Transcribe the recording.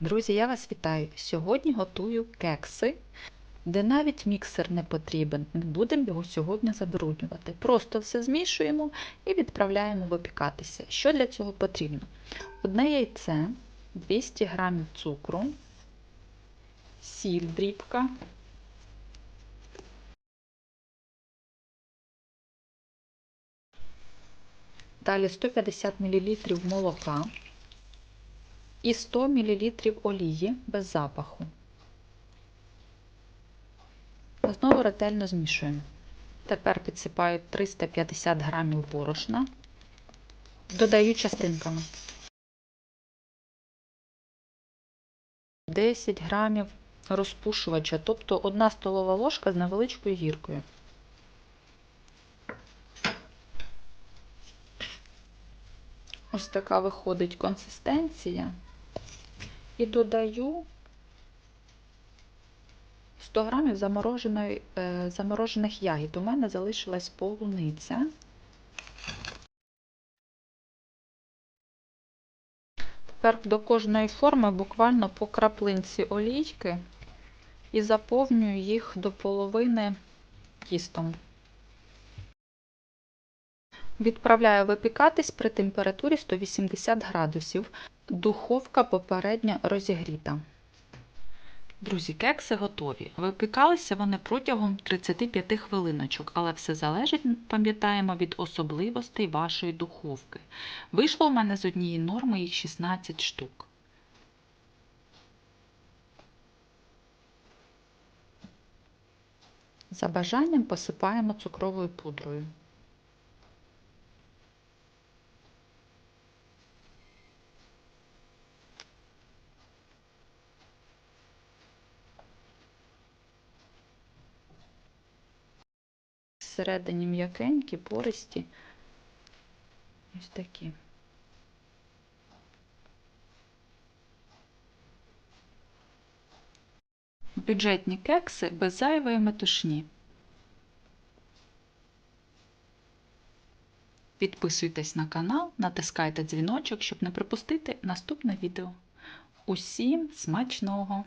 Друзі, я вас вітаю! Сьогодні готую кекси, де навіть міксер не потрібен. Не будемо його сьогодні забруднювати. Просто все змішуємо і відправляємо випікатися. Що для цього потрібно? Одне яйце, 200 г цукру, сіль дрібка. Далі 150 мл молока і 100 мл олії без запаху. Знову ретельно змішуємо. Тепер підсипаю 350 г борошна, додаю частинками. 10 грамів розпушувача, тобто 1 столова ложка з невеличкою гіркою. Ось така виходить консистенція. І додаю 100 грамів е, заморожених ягід. У мене залишилась полуниця. Тепер до кожної форми буквально по краплинці олійки і заповнюю їх до половини тістом. Відправляю випікатись при температурі 180 градусів. Духовка попередньо розігріта. Друзі, кекси готові. Випікалися вони протягом 35 хвилиночок, але все залежить, пам'ятаємо, від особливостей вашої духовки. Вийшло в мене з однієї норми їх 16 штук. За бажанням посипаємо цукровою пудрою. Всередині м'якенькі, пористі. Ось такі. Бюджетні кекси без зайвої метушні. Підписуйтесь на канал, натискайте дзвіночок, щоб не пропустити наступне відео. Усім смачного!